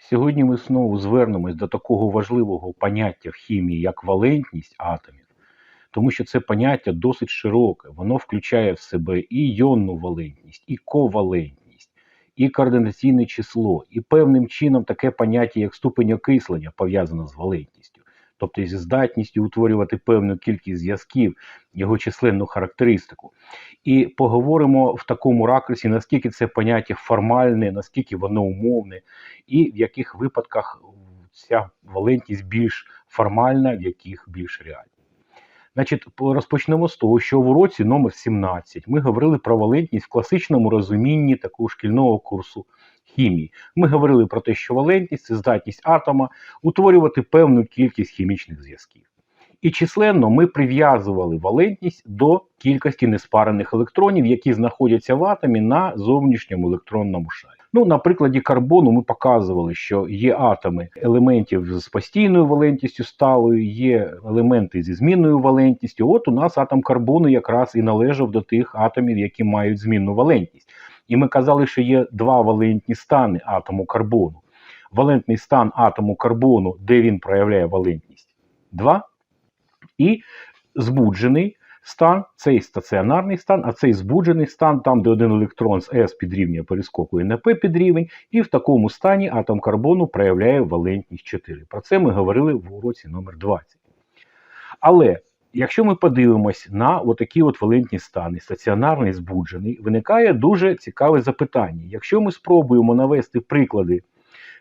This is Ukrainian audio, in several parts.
Сьогодні ми знову звернемось до такого важливого поняття в хімії, як валентність атомів, тому що це поняття досить широке. Воно включає в себе і йонну валентність, і ковалентність, і координаційне число, і певним чином таке поняття, як ступень окислення, пов'язане з валентністю, тобто зі здатністю утворювати певну кількість зв'язків, його численну характеристику. І поговоримо в такому ракурсі, наскільки це поняття формальне, наскільки воно умовне, і в яких випадках ця валентність більш формальна, в яких більш реальна. Значить, розпочнемо з того, що в уроці номер 17 ми говорили про валентність в класичному розумінні такого шкільного курсу хімії. Ми говорили про те, що валентність це здатність атома утворювати певну кількість хімічних зв'язків. І численно ми прив'язували валентність до кількості неспарених електронів, які знаходяться в атомі на зовнішньому електронному шарі. Ну, на прикладі карбону ми показували, що є атоми елементів з постійною валентністю сталою, є елементи зі змінною валентністю. От у нас атом карбону якраз і належав до тих атомів, які мають змінну валентність. І ми казали, що є два валентні стани атому карбону. Валентний стан атому карбону, де він проявляє валентність 2, і збуджений стан, цей стаціонарний стан, а цей збуджений стан, там, де один електрон з S підрівнює перескокує на P підрівень, і в такому стані атом карбону проявляє валентність 4. Про це ми говорили в уроці номер 20. Але якщо ми подивимось на отакі от валентні стани, стаціонарний збуджений, виникає дуже цікаве запитання. Якщо ми спробуємо навести приклади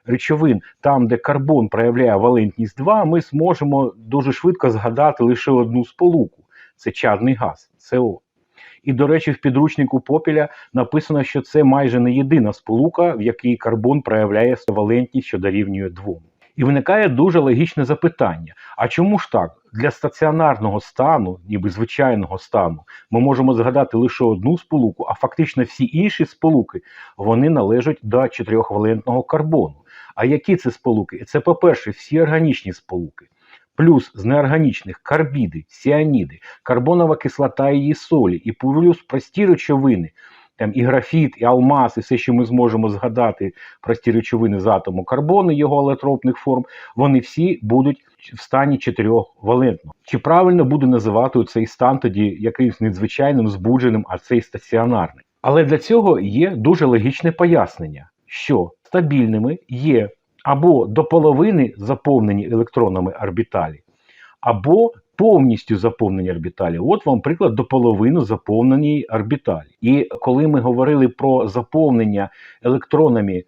речовин, там, де карбон проявляє валентність 2, ми зможемо дуже швидко згадати лише одну сполуку це чадний газ СО. І, до речі, в підручнику Попіля написано, що це майже не єдина сполука, в якій карбон проявляє валентність, що дорівнює 2. І виникає дуже логічне запитання: а чому ж так? Для стаціонарного стану, ніби звичайного стану, ми можемо згадати лише одну сполуку, а фактично всі інші сполуки вони належать до чотирьохвалентного карбону. А які це сполуки? Це, по-перше, всі органічні сполуки. Плюс з неорганічних карбіди, сіаніди, карбонова кислота і її солі, і плюс прості речовини, там і графіт, і алмаз, і все, що ми зможемо згадати, прості речовини з атому карбону, його алотропних форм, вони всі будуть в стані чотирьохвалентного. Чи правильно буде називати цей стан тоді якимось надзвичайним збудженим, а цей стаціонарний? Але для цього є дуже логічне пояснення, що стабільними є або до половини заповнені електронами орбіталі, або повністю заповнені орбіталі. От вам приклад до половини заповнені орбіталі. І коли ми говорили про заповнення електронами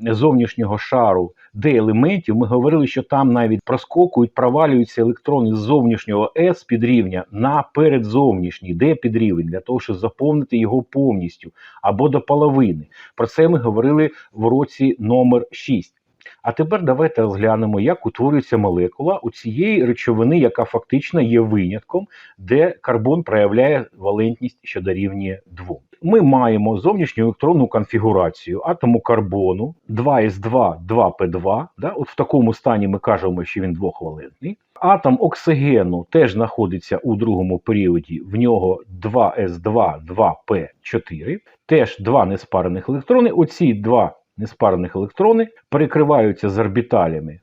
зовнішнього шару де елементів, ми говорили, що там навіть проскокують, провалюються електрони з зовнішнього S підрівня на передзовнішній D підрівень, для того, щоб заповнити його повністю або до половини. Про це ми говорили в уроці номер 6. А тепер давайте розглянемо, як утворюється молекула у цієї речовини, яка фактично є винятком, де карбон проявляє валентність, що дорівнює 2. Ми маємо зовнішню електронну конфігурацію атому карбону 2s2, 2p2. Да? От в такому стані ми кажемо, що він двохвалентний. Атом оксигену теж знаходиться у другому періоді, в нього 2s2, 2p4, теж два неспарених електрони. Оці два неспарених електрони перекриваються з орбіталями,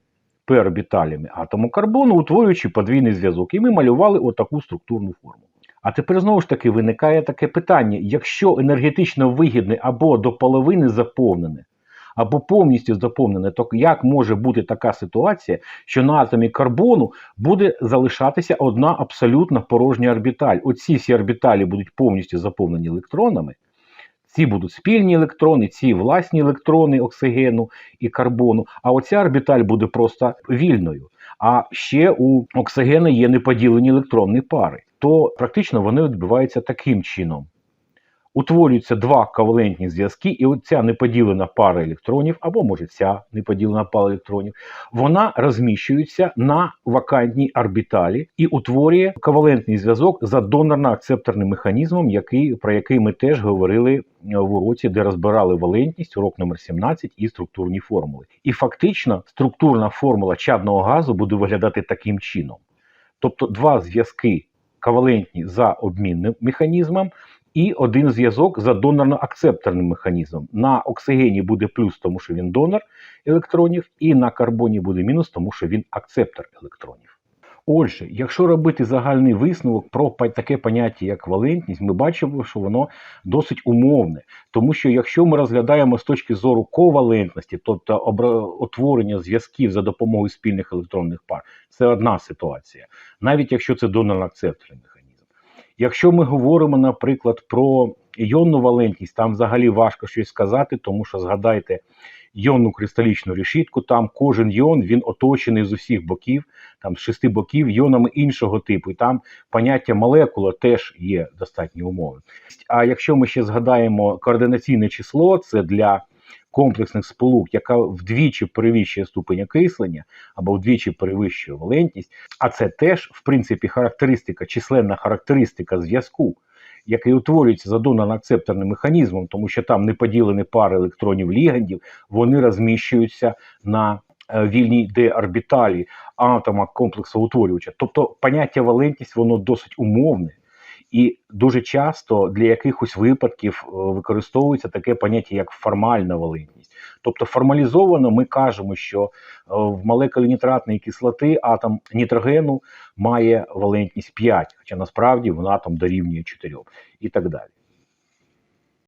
p-орбіталями атому карбону, утворюючи подвійний зв'язок. І ми малювали отаку структурну форму. А тепер знову ж таки виникає таке питання: якщо енергетично вигідне або до половини заповнене, або повністю заповнене, то як може бути така ситуація, що на атомі карбону буде залишатися одна абсолютно порожня орбіталь? Оці всі орбіталі будуть повністю заповнені електронами. Ці будуть спільні електрони, ці власні електрони оксигену і карбону. А оця орбіталь буде просто вільною. А ще у оксигена є неподілені електронні пари. То практично вони відбуваються таким чином. Утворюються два ковалентні зв'язки, і оця неподілена пара електронів, або може ця неподілена пара електронів, вона розміщується на вакантній орбіталі і утворює ковалентний зв'язок за донорно-акцепторним механізмом, який, про який ми теж говорили в уроці, де розбирали валентність, урок номер 17 і структурні формули. І фактично структурна формула чадного газу буде виглядати таким чином. Тобто два зв'язки ковалентні за обмінним механізмом, і один зв'язок за донорно-акцепторним механізмом. На оксигені буде плюс, тому що він донор електронів, і на карбоні буде мінус, тому що він акцептор електронів. Отже, якщо робити загальний висновок про таке поняття, як валентність, ми бачимо, що воно досить умовне. Тому що якщо ми розглядаємо з точки зору ковалентності, тобто утворення зв'язків за допомогою спільних електронних пар, це одна ситуація, навіть якщо це донорно-акцепторний механізм. Якщо ми говоримо, наприклад, про іонну валентність, там взагалі важко щось сказати, тому що згадайте йонну кристалічну решітку, там кожен йон він оточений з усіх боків, там з шести боків йонами іншого типу, і там поняття молекула теж є достатні умови. А якщо ми ще згадаємо координаційне число, це для комплексних сполук, яка вдвічі перевищує ступень окислення або вдвічі перевищує валентність, а це теж, в принципі, характеристика, численна характеристика зв'язку, який утворюється за донорно-акцепторним механізмом, тому що там не поділені пари електронів лігандів, вони розміщуються на е, вільній де-орбіталі атома комплексоутворювача. Тобто поняття валентність воно досить умовне. І дуже часто для якихось випадків е, використовується таке поняття, як формальна валентність. Тобто формалізовано ми кажемо, що е, в молекулі нітратної кислоти атом нітрогену має валентність 5, хоча насправді вона атом дорівнює 4 і так далі.